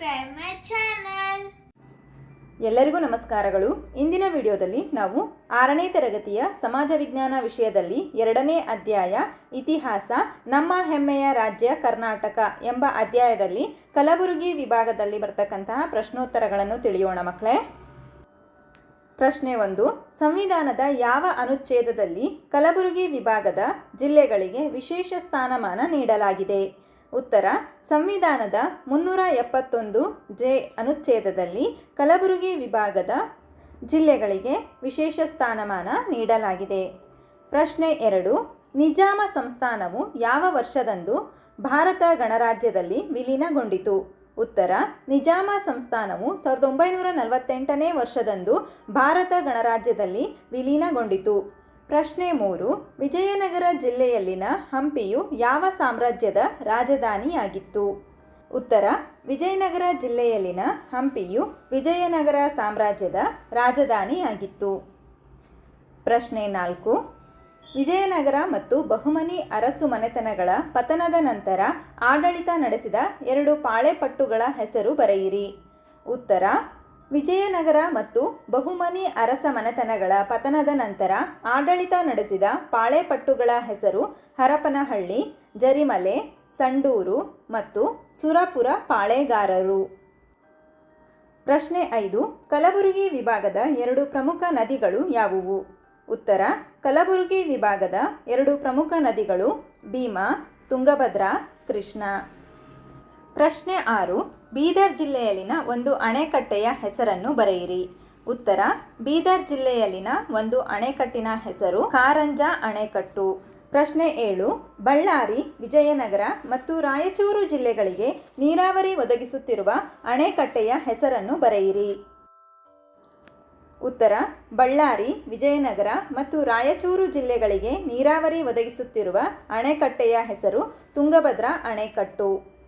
subscribe my channel ಎಲ್ಲರಿಗೂ ನಮಸ್ಕಾರಗಳು. ಇಂದಿನ ವಿಡಿಯೋದಲ್ಲಿ ನಾವು ಆರನೇ ತರಗತಿಯ ಸಮಾಜ ವಿಜ್ಞಾನ ವಿಷಯದಲ್ಲಿ ಎರಡನೇ ಅಧ್ಯಾಯ, ಇತಿಹಾಸ, ನಮ್ಮ ಹೆಮ್ಮೆಯ ರಾಜ್ಯ ಕರ್ನಾಟಕ ಎಂಬ ಅಧ್ಯಾಯದಲ್ಲಿ ಕಲಬುರಗಿ ವಿಭಾಗದಲ್ಲಿ ಬರ್ತಕ್ಕಂತಹ ಪ್ರಶ್ನೋತ್ತರಗಳನ್ನು ತಿಳಿಯೋಣ ಮಕ್ಕಳೇ. ಪ್ರಶ್ನೆ ಒಂದು, ಸಂವಿಧಾನದ ಯಾವ ಅನುಚ್ಛೇದದಲ್ಲಿ ಕಲಬುರಗಿ ವಿಭಾಗದ ಜಿಲ್ಲೆಗಳಿಗೆ ವಿಶೇಷ ಸ್ಥಾನಮಾನ ನೀಡಲಾಗಿದೆ? ಉತ್ತರ, ಸಂವಿಧಾನದ ಮುನ್ನೂರ ಎಪ್ಪತ್ತೊಂದು ಜೆ ಅನುಚ್ಛೇದದಲ್ಲಿ ಕಲಬುರಗಿ ವಿಭಾಗದ ಜಿಲ್ಲೆಗಳಿಗೆ ವಿಶೇಷ ಸ್ಥಾನಮಾನ ನೀಡಲಾಗಿದೆ. ಪ್ರಶ್ನೆ ಎರಡು, ನಿಜಾಮ ಸಂಸ್ಥಾನವು ಯಾವ ವರ್ಷದಂದು ಭಾರತ ಗಣರಾಜ್ಯದಲ್ಲಿ ವಿಲೀನಗೊಂಡಿತು? ಉತ್ತರ, ನಿಜಾಮ ಸಂಸ್ಥಾನವು ಸಾವಿರದ ಒಂಬೈನೂರ ನಲವತ್ತೆಂಟನೇ ವರ್ಷದಂದು ಭಾರತ ಗಣರಾಜ್ಯದಲ್ಲಿ ವಿಲೀನಗೊಂಡಿತು. ಪ್ರಶ್ನೆ ಮೂರು, ವಿಜಯನಗರ ಜಿಲ್ಲೆಯಲ್ಲಿನ ಹಂಪಿಯು ಯಾವ ಸಾಮ್ರಾಜ್ಯದ ರಾಜಧಾನಿಯಾಗಿತ್ತು? ಉತ್ತರ, ವಿಜಯನಗರ ಜಿಲ್ಲೆಯಲ್ಲಿನ ಹಂಪಿಯು ವಿಜಯನಗರ ಸಾಮ್ರಾಜ್ಯದ ರಾಜಧಾನಿಯಾಗಿತ್ತು. ಪ್ರಶ್ನೆ ನಾಲ್ಕು, ವಿಜಯನಗರ ಮತ್ತು ಬಹುಮನಿ ಅರಸು ಮನೆತನಗಳ ಪತನದ ನಂತರ ಆಡಳಿತ ನಡೆಸಿದ ಎರಡು ಪಾಳೆಪಟ್ಟುಗಳ ಹೆಸರು ಬರೆಯಿರಿ. ಉತ್ತರ ವಿಜಯನಗರ ಮತ್ತು ಬಹುಮನಿ ಅರಸ ಮನೆತನಗಳ ಪತನದ ನಂತರ ಆಡಳಿತ ನಡೆಸಿದ ಪಾಳೆಪಟ್ಟುಗಳ ಹೆಸರು ಹರಪನಹಳ್ಳಿ, ಜರಿಮಲೆ, ಸಂಡೂರು ಮತ್ತು ಸುರಪುರ ಪಾಳೆಗಾರರು. ಪ್ರಶ್ನೆ ಐದು, ಕಲಬುರಗಿ ವಿಭಾಗದ ಎರಡು ಪ್ರಮುಖ ನದಿಗಳು ಯಾವುವು? ಉತ್ತರ, ಕಲಬುರಗಿ ವಿಭಾಗದ ಎರಡು ಪ್ರಮುಖ ನದಿಗಳು ಭೀಮಾ, ತುಂಗಭದ್ರಾ, ಕೃಷ್ಣ. ಪ್ರಶ್ನೆ ಆರು, ಬೀದರ್ ಜಿಲ್ಲೆಯಲ್ಲಿನ ಒಂದು ಅಣೆಕಟ್ಟೆಯ ಹೆಸರನ್ನು ಬರೆಯಿರಿ. ಉತ್ತರ, ಬೀದರ್ ಜಿಲ್ಲೆಯಲ್ಲಿನ ಒಂದು ಅಣೆಕಟ್ಟಿನ ಹೆಸರು ಕಾರಂಜಾ ಅಣೆಕಟ್ಟು. ಪ್ರಶ್ನೆ ಏಳು, ಬಳ್ಳಾರಿ, ವಿಜಯನಗರ ಮತ್ತು ರಾಯಚೂರು ಜಿಲ್ಲೆಗಳಿಗೆ ನೀರಾವರಿ ಒದಗಿಸುತ್ತಿರುವ ಅಣೆಕಟ್ಟೆಯ ಹೆಸರನ್ನು ಬರೆಯಿರಿ. ಉತ್ತರ, ಬಳ್ಳಾರಿ, ವಿಜಯನಗರ ಮತ್ತು ರಾಯಚೂರು ಜಿಲ್ಲೆಗಳಿಗೆ ನೀರಾವರಿ ಒದಗಿಸುತ್ತಿರುವ ಅಣೆಕಟ್ಟೆಯ ಹೆಸರು ತುಂಗಭದ್ರಾ ಅಣೆಕಟ್ಟು.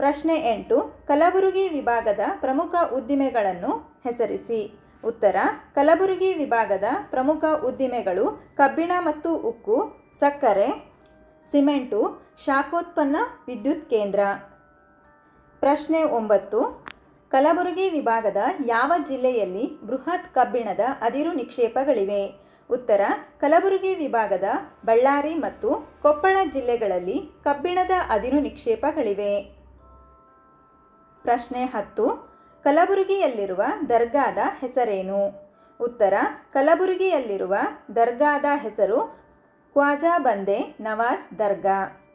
ಪ್ರಶ್ನೆ ಎಂಟು, ಕಲಬುರಗಿ ವಿಭಾಗದ ಪ್ರಮುಖ ಉದ್ದಿಮೆಗಳನ್ನು ಹೆಸರಿಸಿ. ಉತ್ತರ, ಕಲಬುರಗಿ ವಿಭಾಗದ ಪ್ರಮುಖ ಉದ್ದಿಮೆಗಳು ಕಬ್ಬಿಣ ಮತ್ತು ಉಕ್ಕು, ಸಕ್ಕರೆ, ಸಿಮೆಂಟು, ಶಾಖೋತ್ಪನ್ನ ವಿದ್ಯುತ್ ಕೇಂದ್ರ. ಪ್ರಶ್ನೆ ಒಂಬತ್ತು, ಕಲಬುರಗಿ ವಿಭಾಗದ ಯಾವ ಜಿಲ್ಲೆಯಲ್ಲಿ ಬೃಹತ್ ಕಬ್ಬಿಣದ ಅದಿರು ನಿಕ್ಷೇಪಗಳಿವೆ? ಉತ್ತರ, ಕಲಬುರಗಿ ವಿಭಾಗದ ಬಳ್ಳಾರಿ ಮತ್ತು ಕೊಪ್ಪಳ ಜಿಲ್ಲೆಗಳಲ್ಲಿ ಕಬ್ಬಿಣದ ಅದಿರು ನಿಕ್ಷೇಪಗಳಿವೆ. ಪ್ರಶ್ನೆ ಹತ್ತು, ಕಲಬುರಗಿಯಲ್ಲಿರುವ ದರ್ಗಾದ ಹೆಸರೇನು? ಉತ್ತರ, ಕಲಬುರಗಿಯಲ್ಲಿರುವ ದರ್ಗಾದ ಹೆಸರು ಖ್ವಾಜಾ ಬಂದೆ ನವಾಜ್ ದರ್ಗಾ.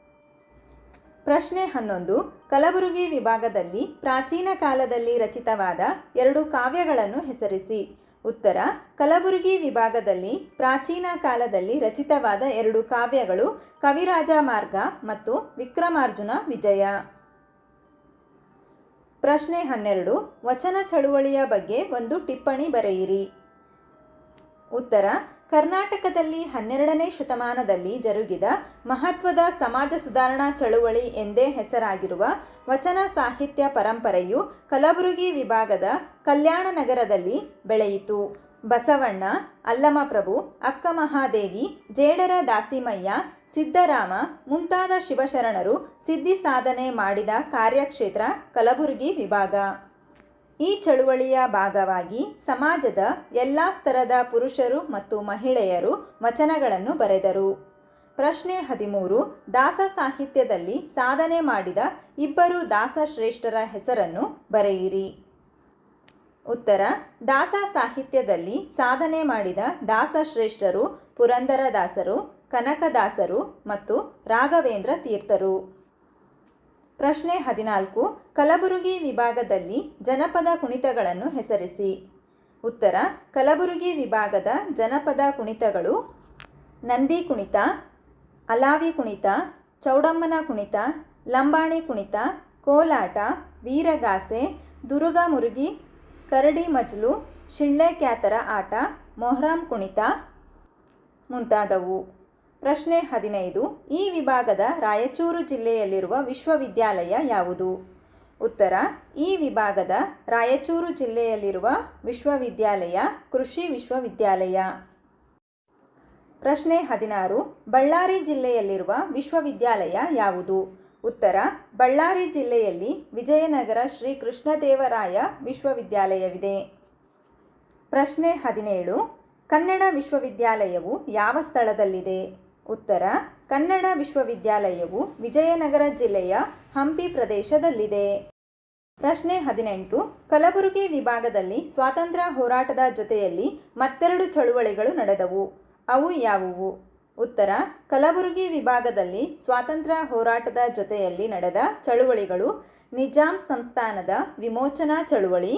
ಪ್ರಶ್ನೆ ಹನ್ನೊಂದು, ಕಲಬುರಗಿ ವಿಭಾಗದಲ್ಲಿ ಪ್ರಾಚೀನ ಕಾಲದಲ್ಲಿ ರಚಿತವಾದ ಎರಡು ಕಾವ್ಯಗಳನ್ನು ಹೆಸರಿಸಿ. ಉತ್ತರ, ಕಲಬುರಗಿ ವಿಭಾಗದಲ್ಲಿ ಪ್ರಾಚೀನ ಕಾಲದಲ್ಲಿ ರಚಿತವಾದ ಎರಡು ಕಾವ್ಯಗಳು ಕವಿರಾಜ ಮಾರ್ಗ ಮತ್ತು ವಿಕ್ರಮಾರ್ಜುನ ವಿಜಯ. ಪ್ರಶ್ನೆ ಹನ್ನೆರಡು, ವಚನ ಚಳುವಳಿಯ ಬಗ್ಗೆ ಒಂದು ಟಿಪ್ಪಣಿ ಬರೆಯಿರಿ. ಉತ್ತರ, ಕರ್ನಾಟಕದಲ್ಲಿ ಹನ್ನೆರಡನೇ ಶತಮಾನದಲ್ಲಿ ಜರುಗಿದ ಮಹತ್ವದ ಸಮಾಜ ಸುಧಾರಣಾ ಚಳುವಳಿ ಎಂದೇ ಹೆಸರಾಗಿರುವ ವಚನ ಸಾಹಿತ್ಯ ಪರಂಪರೆಯು ಕಲಬುರಗಿ ವಿಭಾಗದ ಕಲ್ಯಾಣ ನಗರದಲ್ಲಿ ಬೆಳೆಯಿತು. ಬಸವಣ್ಣ ಅಲ್ಲಮಪ್ರಭು ಅಕ್ಕ ಮಹಾದೇವಿ, ಜೇಡರ ದಾಸಿಮಯ್ಯ, ಸಿದ್ದರಾಮ ಮುಂತಾದ ಶಿವಶರಣರು ಸಿದ್ಧಿ ಸಾಧನೆ ಮಾಡಿದ ಕಾರ್ಯಕ್ಷೇತ್ರ ಕಲಬುರಗಿ ವಿಭಾಗ. ಈ ಚಳುವಳಿಯ ಭಾಗವಾಗಿ ಸಮಾಜದ ಎಲ್ಲ ಸ್ತರದ ಪುರುಷರು ಮತ್ತು ಮಹಿಳೆಯರು ವಚನಗಳನ್ನು ಬರೆದರು. ಪ್ರಶ್ನೆ ಹದಿಮೂರು, ದಾಸ ಸಾಹಿತ್ಯದಲ್ಲಿ ಸಾಧನೆ ಮಾಡಿದ ಇಬ್ಬರು ದಾಸ ಶ್ರೇಷ್ಠರ ಹೆಸರನ್ನು ಬರೆಯಿರಿ. ಉತ್ತರ, ದಾಸ ಸಾಹಿತ್ಯದಲ್ಲಿ ಸಾಧನೆ ಮಾಡಿದ ದಾಸಶ್ರೇಷ್ಠರು ಪುರಂದರದಾಸರು ಕನಕದಾಸರು ಮತ್ತು ರಾಘವೇಂದ್ರ ತೀರ್ಥರು. ಪ್ರಶ್ನೆ ಹದಿನಾಲ್ಕು, ಕಲಬುರಗಿ ವಿಭಾಗದಲ್ಲಿ ಜನಪದ ಕುಣಿತಗಳನ್ನು ಹೆಸರಿಸಿ. ಉತ್ತರ, ಕಲಬುರಗಿ ವಿಭಾಗದ ಜನಪದ ಕುಣಿತಗಳು ನಂದಿ ಕುಣಿತ, ಅಲಾವಿ ಕುಣಿತ, ಚೌಡಮ್ಮನ ಕುಣಿತ, ಲಂಬಾಣಿ ಕುಣಿತ, ಕೋಲಾಟ, ವೀರಗಾಸೆ, ದುರ್ಗಾ ಮುರುಗಿ ಕರಡಿ ಮಜ್ಲು ಶಿಳ್ಳೆ ಕ್ಯಾತರ ಆಟ, ಮೊಹರಂ ಕುಣಿತ ಮುಂತಾದವು. ಪ್ರಶ್ನೆ ಹದಿನೈದು, ಈ ವಿಭಾಗದ ರಾಯಚೂರು ಜಿಲ್ಲೆಯಲ್ಲಿರುವ ವಿಶ್ವವಿದ್ಯಾಲಯ ಯಾವುದು? ಉತ್ತರ, ಈ ವಿಭಾಗದ ರಾಯಚೂರು ಜಿಲ್ಲೆಯಲ್ಲಿರುವ ವಿಶ್ವವಿದ್ಯಾಲಯ ಕೃಷಿ ವಿಶ್ವವಿದ್ಯಾಲಯ. ಪ್ರಶ್ನೆ ಹದಿನಾರು, ಬಳ್ಳಾರಿ ಜಿಲ್ಲೆಯಲ್ಲಿರುವ ವಿಶ್ವವಿದ್ಯಾಲಯ ಯಾವುದು? ಉತ್ತರ, ಬಳ್ಳಾರಿ ಜಿಲ್ಲೆಯಲ್ಲಿ ವಿಜಯನಗರ ಶ್ರೀ ಕೃಷ್ಣದೇವರಾಯ ವಿಶ್ವವಿದ್ಯಾಲಯವಿದೆ. ಪ್ರಶ್ನೆ ಹದಿನೇಳು, ಕನ್ನಡ ವಿಶ್ವವಿದ್ಯಾಲಯವು ಯಾವ ಸ್ಥಳದಲ್ಲಿದೆ? ಉತ್ತರ, ಕನ್ನಡ ವಿಶ್ವವಿದ್ಯಾಲಯವು ವಿಜಯನಗರ ಜಿಲ್ಲೆಯ ಹಂಪಿ ಪ್ರದೇಶದಲ್ಲಿದೆ. ಪ್ರಶ್ನೆ ಹದಿನೆಂಟು, ಕಲಬುರಗಿ ವಿಭಾಗದಲ್ಲಿ ಸ್ವಾತಂತ್ರ್ಯ ಹೋರಾಟದ ಜೊತೆಯಲ್ಲಿ ಮತ್ತೆರಡು ಚಳುವಳಿಗಳು ನಡೆದವು. ಅವು ಯಾವುವು? ಉತ್ತರ, ಕಲಬುರಗಿ ವಿಭಾಗದಲ್ಲಿ ಸ್ವಾತಂತ್ರ್ಯ ಹೋರಾಟದ ಜೊತೆಯಲ್ಲಿ ನಡೆದ ಚಳುವಳಿಗಳು ನಿಜಾಂ ಸಂಸ್ಥಾನದ ವಿಮೋಚನಾ ಚಳುವಳಿ,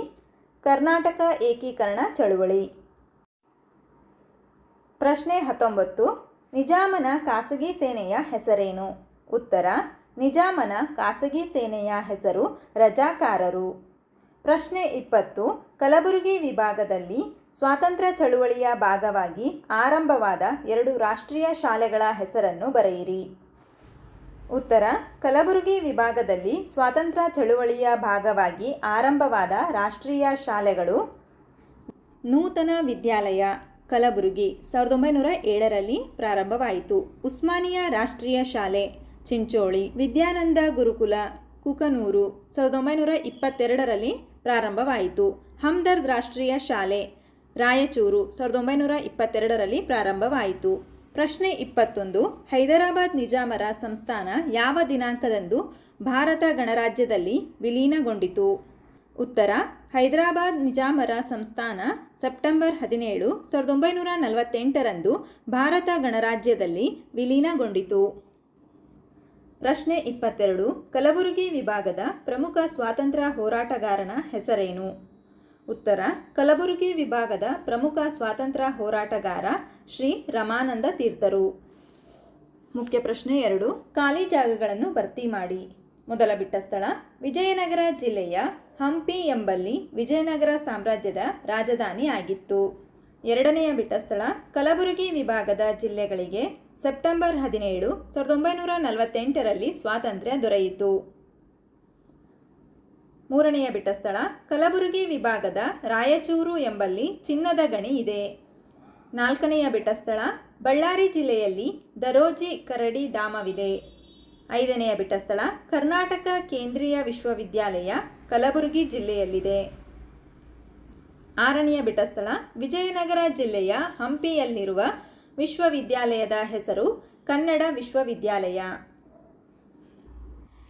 ಕರ್ನಾಟಕ ಏಕೀಕರಣ ಚಳುವಳಿ. ಪ್ರಶ್ನೆ ಹತ್ತೊಂಬತ್ತು, ನಿಜಾಮನ ಖಾಸಗಿ ಸೇನೆಯ ಹೆಸರೇನು? ಉತ್ತರ, ನಿಜಾಮನ ಖಾಸಗಿ ಸೇನೆಯ ಹೆಸರು ರಜಾಕಾರರು. ಪ್ರಶ್ನೆ ಇಪ್ಪತ್ತು, ಕಲಬುರಗಿ ವಿಭಾಗದಲ್ಲಿ ಸ್ವಾತಂತ್ರ್ಯ ಚಳುವಳಿಯ ಭಾಗವಾಗಿ ಆರಂಭವಾದ ಎರಡು ರಾಷ್ಟ್ರೀಯ ಶಾಲೆಗಳ ಹೆಸರನ್ನು ಬರೆಯಿರಿ. ಉತ್ತರ, ಕಲಬುರಗಿ ವಿಭಾಗದಲ್ಲಿ ಸ್ವಾತಂತ್ರ್ಯ ಚಳುವಳಿಯ ಭಾಗವಾಗಿ ಆರಂಭವಾದ ರಾಷ್ಟ್ರೀಯ ಶಾಲೆಗಳು ನೂತನ ವಿದ್ಯಾಲಯ, ಕಲಬುರಗಿ ಸಾವಿರದ ಒಂಬೈನೂರ ಏಳರಲ್ಲಿ ಪ್ರಾರಂಭವಾಯಿತು. ಉಸ್ಮಾನಿಯಾ ರಾಷ್ಟ್ರೀಯ ಶಾಲೆ, ಚಿಂಚೋಳಿ, ವಿದ್ಯಾನಂದ ಗುರುಕುಲ, ಕುಕನೂರು ಸಾವಿರದ ಒಂಬೈನೂರ ಇಪ್ಪತ್ತೆರಡರಲ್ಲಿ ಪ್ರಾರಂಭವಾಯಿತು. ಹಮ್ದರ್ದ್ ರಾಷ್ಟ್ರೀಯ ಶಾಲೆ ರಾಯಚೂರು ಸಾವಿರದ ಒಂಬೈನೂರ ಇಪ್ಪತ್ತೆರಡರಲ್ಲಿ ಪ್ರಾರಂಭವಾಯಿತು. ಪ್ರಶ್ನೆ ಇಪ್ಪತ್ತೊಂದು, ಹೈದರಾಬಾದ್ ನಿಜಾಮರ ಸಂಸ್ಥಾನ ಯಾವ ದಿನಾಂಕದಂದು ಭಾರತ ಗಣರಾಜ್ಯದಲ್ಲಿ ವಿಲೀನಗೊಂಡಿತು? ಉತ್ತರ, ಹೈದರಾಬಾದ್ ನಿಜಾಮರ ಸಂಸ್ಥಾನ ಸೆಪ್ಟೆಂಬರ್ ಹದಿನೇಳು ಸಾವಿರದ ಒಂಬೈನೂರ ನಲವತ್ತೆಂಟರಂದು ಭಾರತ ಗಣರಾಜ್ಯದಲ್ಲಿ ವಿಲೀನಗೊಂಡಿತು. ಪ್ರಶ್ನೆ ಇಪ್ಪತ್ತೆರಡು, ಕಲಬುರಗಿ ವಿಭಾಗದ ಪ್ರಮುಖ ಸ್ವಾತಂತ್ರ್ಯ ಹೋರಾಟಗಾರನ ಹೆಸರೇನು? ಉತ್ತರ, ಕಲಬುರಗಿ ವಿಭಾಗದ ಪ್ರಮುಖ ಸ್ವಾತಂತ್ರ್ಯ ಹೋರಾಟಗಾರ ಶ್ರೀ ರಮಾನಂದ ತೀರ್ಥರು. ಮುಖ್ಯ ಪ್ರಶ್ನೆ ಎರಡು, ಖಾಲಿ ಜಾಗಗಳನ್ನು ಭರ್ತಿ ಮಾಡಿ. ಮೊದಲ ಬಿಟ್ಟ ಸ್ಥಳ, ವಿಜಯನಗರ ಜಿಲ್ಲೆಯ ಹಂಪಿ ಎಂಬಲ್ಲಿ ವಿಜಯನಗರ ಸಾಮ್ರಾಜ್ಯದ ರಾಜಧಾನಿ ಆಗಿತ್ತು. ಎರಡನೆಯ ಬಿಟ್ಟ ಸ್ಥಳ, ಕಲಬುರಗಿ ವಿಭಾಗದ ಜಿಲ್ಲೆಗಳಿಗೆ ಸೆಪ್ಟೆಂಬರ್ ಹದಿನೇಳು, ಸಾವಿರದ ಒಂಬೈನೂರ ನಲವತ್ತೆಂಟರಲ್ಲಿ ಸ್ವಾತಂತ್ರ್ಯ ದೊರೆಯಿತು. ಮೂರನೆಯ ಬಿಟ್ಟ ಸ್ಥಳ, ಕಲಬುರಗಿ ವಿಭಾಗದ ರಾಯಚೂರು ಎಂಬಲ್ಲಿ ಚಿನ್ನದ ಗಣಿ ಇದೆ. ನಾಲ್ಕನೆಯ ಬಿಟ್ಟ ಸ್ಥಳ, ಬಳ್ಳಾರಿ ಜಿಲ್ಲೆಯಲ್ಲಿ ದರೋಜಿ ಕರಡಿ ಧಾಮವಿದೆ. ಐದನೆಯ ಬಿಟ್ಟ ಸ್ಥಳ, ಕರ್ನಾಟಕ ಕೇಂದ್ರೀಯ ವಿಶ್ವವಿದ್ಯಾಲಯ, ಕಲಬುರಗಿ ಜಿಲ್ಲೆಯಲ್ಲಿದೆ. ಆರನೆಯ ಬಿಟ್ಟ ಸ್ಥಳ, ವಿಜಯನಗರ ಜಿಲ್ಲೆಯ ಹಂಪಿಯಲ್ಲಿರುವ ವಿಶ್ವವಿದ್ಯಾಲಯದ ಹೆಸರು ಕನ್ನಡ ವಿಶ್ವವಿದ್ಯಾಲಯ.